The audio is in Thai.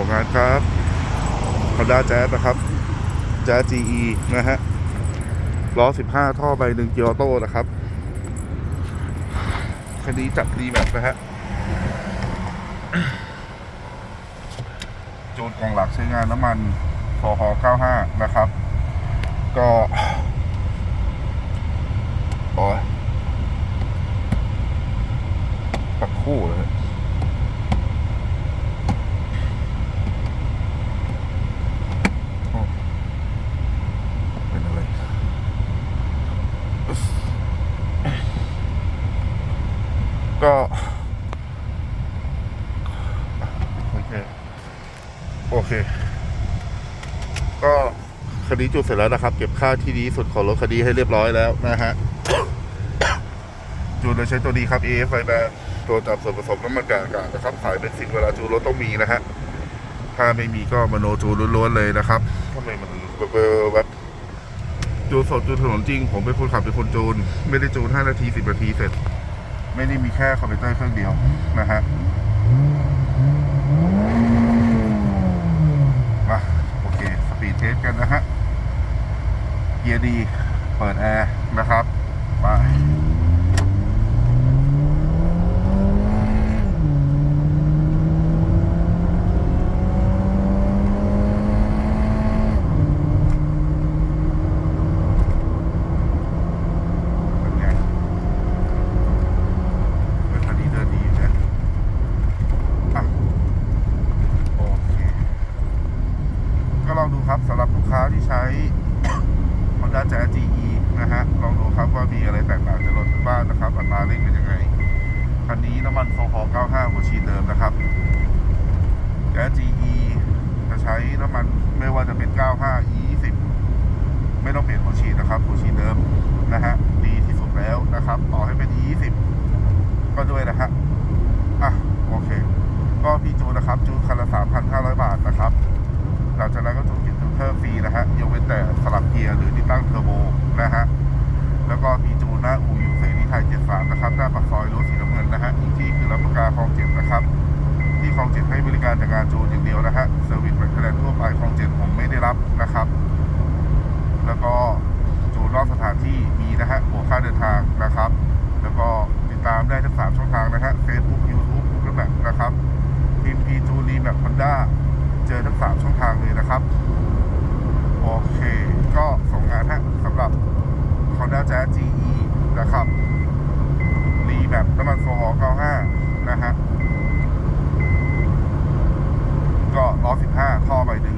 ส่งงานครับ Honda Jazz นะครับ Jazz GE นะฮะล้อ 15 ท่อใบหนึ่งเกียร์ออโต้นะครับคันนี้จัดรีแมปนะฮะจูนกล่องหลักใช้งานน้ำมันฟอฮ95 นะครับ ก็โอ้ยปักคู่เลย โอ้เป็นอะไร ก็ โอเคโอเค ก็คดีจุดเสร็จแล้วนะครับ เก็บค่าที่ดีสุดของรถคดีให้เรียบร้อยแล้วนะฮะจูนโดยใช้ตัวนี้ครับ AF ไฟแบนตัวจับส่วนผสมน้ำมันกากอากาศนะครับขายเป็นสิ่งเวลาจูนรถต้องมีนะฮะถ้าไม่มีก็มโนจูนล้วนๆเลยนะครับทำไมมันเบอร์แบบจูนสดจูนถนนจริง ผมเป็นคนขับเป็นคนจูน ไม่ได้จูน 5 นาที 10 นาทีเสร็จ ไม่ได้มีแค่คอมพิวเตอร์เครื่องเดียวนะฮะ มาโอเค สปีดเทสกันนะฮะ เกียร์ดี เปิดแอร์นะครับ ไปเป็นไงเป็นคันดีเดินดีนะอะโอเคก็ลองดูครับสำหรับลูกค้าที่ใช้ Honda Jazz GE นะฮะ ลองดูครับว่ามีอะไรแตกต่างจากรถบ้านนะครับ อัตราเร่งเป็นยังไง คันนี้น้ำมันโซฮอล95 หัวฉีดเดิมนะครับ Jazz GE จะใช้น้ำมันไม่ว่าจะเป็น 95 E 20 ไม่ต้องเปลี่ยนหัวฉีดนะครับ หัวฉีดเดิมนะฮะ ดีที่สุดแล้วนะครับ ต่อให้เป็น E 20ก็ด้วยนะฮะ อะ โอเค ก็พี่จูนนะครับ จูนคันละ 3,500 บาทนะครับ หลังจากนั้นก็ จูนกินจูนเพิ่มฟรีนะฮะยกเว้นแต่สลับเกียร์หรือติดตั้งเทอร์โบนะฮะแล้วก็มีจูนหน้าอูยูเสรีไทย73นะครับหน้าปากซอยรถสีน้ำเงินนะฮะอีกที่คือรับประกาคลองเจ็ดนะครับ ที่คลองเจ็ดให้บริการจากงานจูนอย่างเดียวนะฮะเซอร์วิสแมคแลนทั่วไปคลองเจ็ดผมไม่ได้รับนะครับ แล้วก็จูนรอบสถานที่มีนะฮะหัวค่าเดินทางนะครับ แล้วก็ติดตามได้ทั้งสามช่องทางนะฮะ Facebook YouTube Google Map นะครับพิมพ์พีจูนีแบบฮอนด้าเจอทั้งสามช่องทางเลยนะครับ โอเค ก็ส่งงานฮะสำหรับ Honda Jazz GE นะครับ รีแบบน้ำมันโซฮอล์ 95นะ